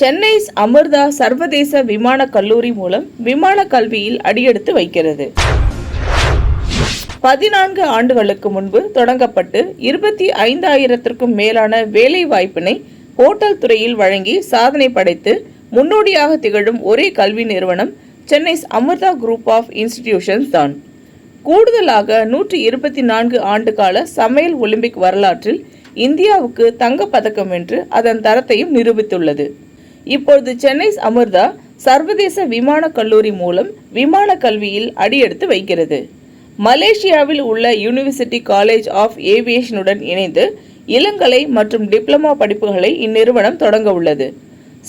சென்னை அமிர்தா சர்வதேச விமான கல்லூரி மூலம் விமான கல்வியில் அடியெடுத்து வைக்கிறது. பதினான்கு ஆண்டுகளுக்கு முன்பு தொடங்கப்பட்டு இருபத்தி ஐந்தாயிரத்திற்கும் மேலான வேலை வாய்ப்பினை ஹோட்டல் துறையில் வழங்கி சாதனை படைத்து முன்னோடியாக திகழும் ஒரே கல்வி நிறுவனம் Chennai Amrita group of institutions தான். கூடுதலாக நூற்றி இருபத்தி நான்கு ஆண்டு கால சமையல் ஒலிம்பிக் வரலாற்றில் இந்தியாவுக்கு தங்கப் பதக்கம் வென்று அதன் தரத்தையும் நிரூபித்துள்ளது. இப்பொழுது சென்னை அமிர்தா சர்வதேச விமான கல்லூரி மூலம் விமான கல்வியில் அடியெடுத்து வைக்கிறது. மலேசியாவில் உள்ள யூனிவர்சிட்டி காலேஜ் ஆஃப் ஏவியேஷனுடன் இணைந்து இளங்கலை மற்றும் டிப்ளமா படிப்புகளை இந்நிறுவனம் தொடங்க உள்ளது.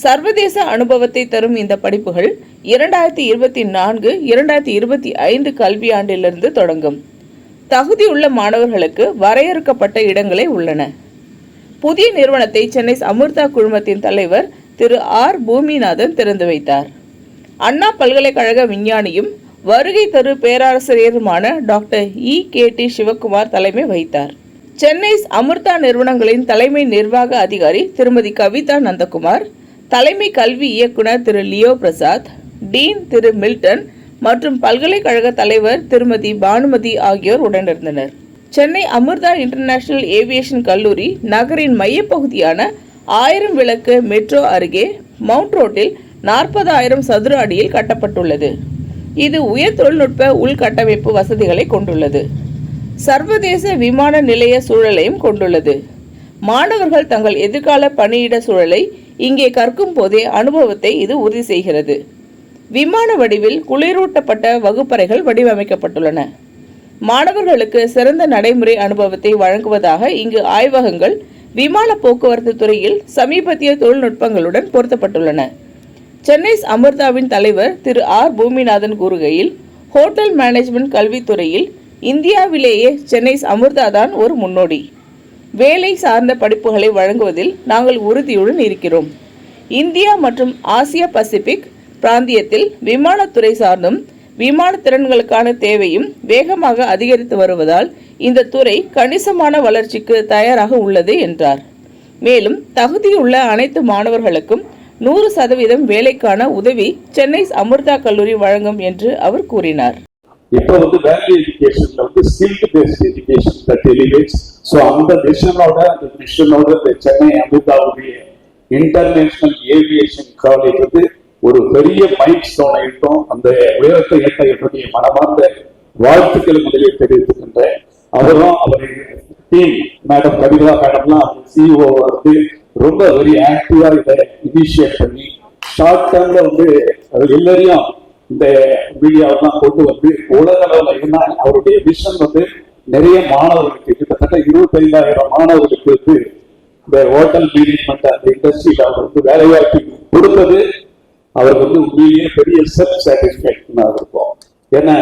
சர்வதேச அனுபவத்தை தரும் இந்த படிப்புகள் இரண்டாயிரத்தி இருபத்தி நான்கு இரண்டாயிரத்தி இருபத்தி ஐந்து கல்வியாண்டிலிருந்து தொடங்கும். தகுதியுள்ள மாணவர்களுக்கு வரையறுக்கப்பட்ட இடங்களே உள்ளன. புதிய நிறுவனத்தை சென்னை அமிர்தா குழுமத்தின் தலைவர் திரு ஆர். பூமிநாதன் திறந்து வைத்தார். அண்ணா பல்கலைக்கழக விஞ்ஞானியும் வருகை தரு பேராசிரியருமான doctor E. K. T. Sivakumar தலைமை வகித்தார். சென்னை அமிர்தா நிறுவனங்களின் தலைமை நிர்வாக அதிகாரி திருமதி கவிதா நந்தகுமார் தலைமை கல்வி இயக்குனர் திரு லியோ பிரசாத் டீன் திரு மில்டன் மற்றும் பல்கலைக்கழக தலைவர் திருமதி பானுமதி ஆகியோர் உடனிருந்தனர். சென்னை அமிர்தா இன்டர்நேஷனல் ஏவியேஷன் கல்லூரி நகரின் மையப்பகுதியான ஆயிரம் விளக்கு மெட்ரோ அருகே மவுண்ட் ரோட்டில் நாற்பதாயிரம் சதுர அடியில் கட்டப்பட்டுள்ளது. இது உயர் தொழில்நுட்ப உள்கட்டமைப்பு வசதிகளை கொண்டுள்ளது. சர்வதேச விமான நிலைய சூழலையும் கொண்டுள்ளது. மாணவர்கள் தங்கள் எதிர்கால பணியிட சூழலை இங்கே கற்கும் போதே அனுபவத்தை இது உறுதி செய்கிறது. விமான வடிவில் குளிரூட்டப்பட்ட வகுப்பறைகள் வடிவமைக்கப்பட்டுள்ளன. மாணவர்களுக்கு சிறந்த நடைமுறை அனுபவத்தை வழங்குவதாக இங்கு ஆய்வகங்கள் விமான போக்குவரத்து துறையில் சமீபத்திய தொழில்நுட்பங்களுடன் பொருத்தப்பட்டுள்ளன. சென்னை அமிர்தாவின் தலைவர் திரு ஆர். பூமிநாதன் கூறுகையில் ஹோட்டல் மேனேஜ்மெண்ட் கல்வித்துறையில் இந்தியாவிலேயே சென்னை அமிர்தா தான் ஒரு முன்னோடி. வேலை சார்ந்த படிப்புகளை வழங்குவதில் நாங்கள் உறுதியுடன் இருக்கிறோம். இந்தியா மற்றும் ஆசிய பசிபிக் பிராந்தியத்தில் விமானத்துறை சார்ந்தும் விமான திறன்களுக்கான தேவையும் வேகமாக அதிகரித்து வருவதால் இந்த துறை கணிசமான வளர்ச்சிக்கு தயாராக உள்ளது என்றார். மேலும் தகுதியுள்ள அனைத்து மாணவர்களுக்கும் நூறு சதவீதம் வேலைக்கான உதவி சென்னை அமிர்தா கல்லூரி வழங்கும் என்று அவர் கூறினார். இப்போ வந்து வேல்யூ எஜுகேஷன் வந்து skilled based education that elevates so அந்த மிஷனோட அந்த மிஷனோட சென்னை அமிர்தாவுடைய இன்டர்நேஷனல் ஏவியேஷன் காலேஜ் வந்து ஒரு பெரிய மைல் ஸ்டோன் ஆகிட்டோம் அந்த உயரத்தை எட்ட என்னுடைய மனமார்ந்த வாழ்த்துக்கள் முதலில் தெரிவித்துக்கின்றேன் அவரும் அவருடைய டீம் மேடம் கவிதா மேடம்லாம் சிஇஓ வந்து ரொம்ப வெரி ஆக்டிவா இதை இனிஷியேட் பண்ணி ஷார்ட் டேர்ம்ல வந்து எல்லாரையும் இந்த மீடியாவெல்லாம் கொண்டு வந்து உலக அளவில் இருந்தால் அவருடைய விஷன் வந்து நிறைய மாணவர்களுக்கு கிட்டத்தட்ட இருபத்தைந்தாயிரம் மாணவர்களுக்கு வந்து இந்த ஹோட்டல் மேனேஜ்மெண்ட் அந்த இண்டஸ்ட்ரியில் அவர் வந்து வேலைவாய்ப்பு கொடுத்தது. அவருக்கு வந்து உண்மையிலேயே பெரிய செல்ஃப் சாட்டிஸ்பேக்ஷனாக இருக்கும். ஏன்னா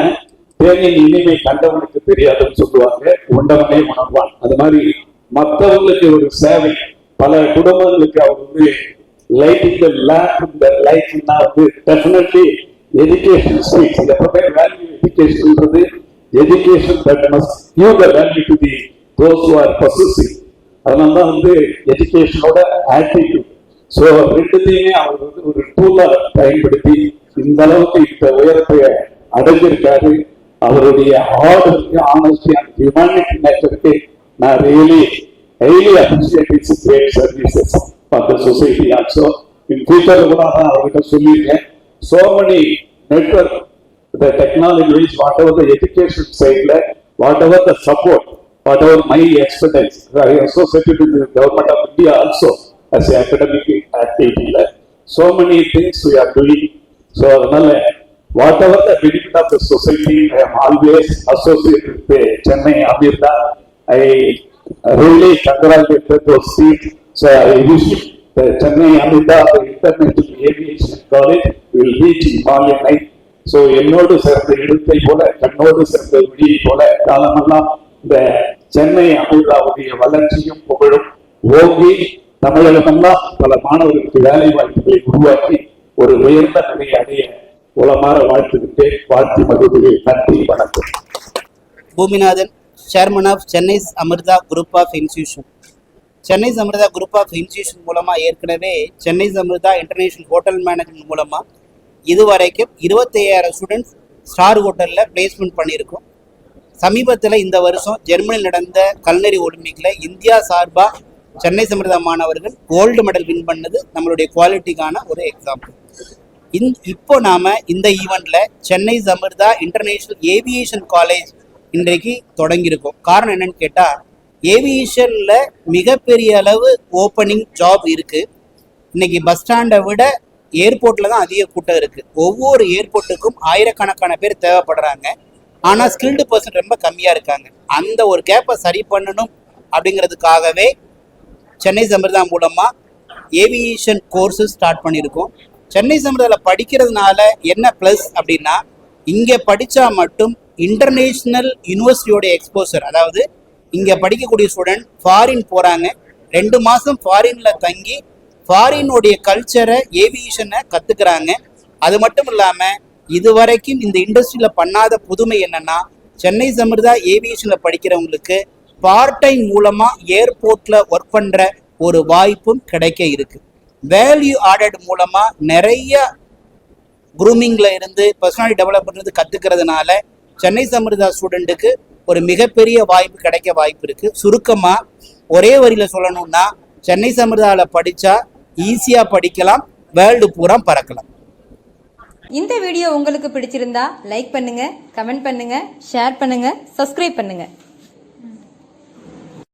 தேனின் இனிமை கண்டவனுக்கு தெரியாதுன்னு சொல்லுவாங்க. உண்டவனே உணர்வான் அது மாதிரி மற்றவங்களுக்கு ஒரு சேவை பல குடும்பங்களுக்கு அவர் வந்து லைட்டிங் த லேம்ப் இந்த லைட்னா வந்து டெஃபினெட்லி எஜுகேஷன் ஸ்பீக்ஸ் எப்பவுமே value எஜுகேஷன்ன்றது education that must give the value to the those are possessive அதனால தான் வந்து எஜுகேஷனோட ஆட்டிடியூட் ஸோ ரெண்டுத்தையுமே அவர் வந்து ஒரு டூலா பயன்படுத்தி இந்த அளவுக்கு இந்த உயரத்தை அடைஞ்சிருக்காரு அவருடைய ஆர்டருக்கு ஆனஸ்டி அண்ட் ஹியூமானிட்டி நேச்சருக்கு நான் really highly appreciate it's great services but society also in future கூட நான் அவர்கிட்ட சொல்லியிருக்கேன் so many network the technologies whatever the education சைட்ல whatever the support whatever my expertise I associated with government of India also as a academic activity ல so many things we are doing so அதனால whatever the benefit of the society I am always associated with the Chennai Amirda I really congratulate those seats so I wish the Chennai Amida the International Aviation College will reach in Mali night. So என்னோடு சேர்ந்த இடத்தை போல கண்ணோடு சேர்ந்த விடியை போல காலமெல்லாம் இந்த சென்னை அமிர்தாவுடைய வளர்ச்சியும் புகழும் ஓங்கி தமிழகமெல்லாம் பல மாணவர்களுக்கு வேலை வாய்ப்புகளை உருவாக்கி ஒரு உயர்ந்த நிலையை அடைய உளமாற வாழ்த்துக்கிட்டு வாழ்த்தி மகிழ்வுகள் நன்றி வணக்கம். Bhoominathan chairman of Chennai Amrita group of institution Chennai Samirtha group of institution மூலமாக ஏற்கனவே Chennai Samirtha international hotel management மூலமாக இதுவரைக்கும் இருபத்தையாயிரம் ஸ்டூடெண்ட்ஸ் ஸ்டார் ஹோட்டலில் பிளேஸ்மெண்ட் பண்ணியிருக்கோம். சமீபத்தில் இந்த வருஷம் ஜெர்மனியில் நடந்த கல்லறி ஒலிம்பிக்கில் இந்தியா சார்பாக சென்னை சமிர்தா மாணவர்கள் கோல்டு மெடல் வின் பண்ணது நம்மளுடைய குவாலிட்டிக்கான ஒரு எக்ஸாம்பிள் இந் இப்போ நாம இந்த ஈவெண்ட்ல Chennai Samirtha international aviation college இன்றைக்கு தொடங்கியிருக்கோம். காரணம் என்னன்னு கேட்டால் ஏவியேஷனில் மிகப்பெரிய அளவு ஓப்பனிங் ஜாப் இருக்கு. இன்னைக்கு பஸ் ஸ்டாண்டை விட ஏர்போர்ட்டில் தான் அதிக கூட்டம் இருக்குது ஒவ்வொரு ஏர்போர்ட்டுக்கும் ஆயிரக்கணக்கான பேர் தேவைப்படுறாங்க. ஆனால் ஸ்கில்டு பர்சன் ரொம்ப கம்மியாக இருக்காங்க. அந்த ஒரு கேப்பை சரி பண்ணணும் அப்படிங்கிறதுக்காகவே சென்னை சமிர்தா மூலமாக ஏவியேஷன் கோர்ஸு ஸ்டார்ட் பண்ணியிருக்கோம். சென்னை சமிர்தாவில் படிக்கிறதுனால என்ன ப்ளஸ் அப்படின்னா இங்கே படித்தா மட்டும் இன்டர்நேஷ்னல் யூனிவர்சிட்டியோட எக்ஸ்போசர் அதாவது இங்கே படிக்கக்கூடிய ஸ்டூடெண்ட் ஃபாரின் போகிறாங்க ரெண்டு மாதம் ஃபாரினில் தங்கி ஃபாரினுடைய கல்ச்சரை ஏவியேஷனை கற்றுக்குறாங்க அது மட்டும் இல்லாமல் இது வரைக்கும் இந்த இண்டஸ்ட்ரியில் பண்ணாத புதுமை என்னென்னா சென்னை சமிர்தா ஏவியேஷனில் படிக்கிறவங்களுக்கு பார்ட் டைம் மூலமாக ஏர்போர்ட்டில் ஒர்க் பண்ணுற ஒரு வாய்ப்பும் கிடைக்க இருக்கு. வேல்யூ ஆடட் மூலமாக நிறைய குரூமிங்கில் இருந்து பர்சனாலிட்டி டெவலப் பண்ணுறது கற்றுக்கிறதுனால சென்னை சமிர்தா ஸ்டூடெண்ட்டுக்கு ஒரு மிகப்பெரிய வாய்ப்பு கிடைக்க வாய்ப்பு இருக்குது சுருக்கமாக ஒரே வரியில் சொல்லணும்னா சென்னை சமிர்தாவில் படித்தா ஈஸியாக படிக்கலாம் வேர்ல்டு பூரா பறக்கலாம். இந்த வீடியோ உங்களுக்கு பிடிச்சிருந்தா லைக் பண்ணுங்க கமெண்ட் பண்ணுங்க ஷேர் பண்ணுங்க சப்ஸ்கிரைப் பண்ணுங்க.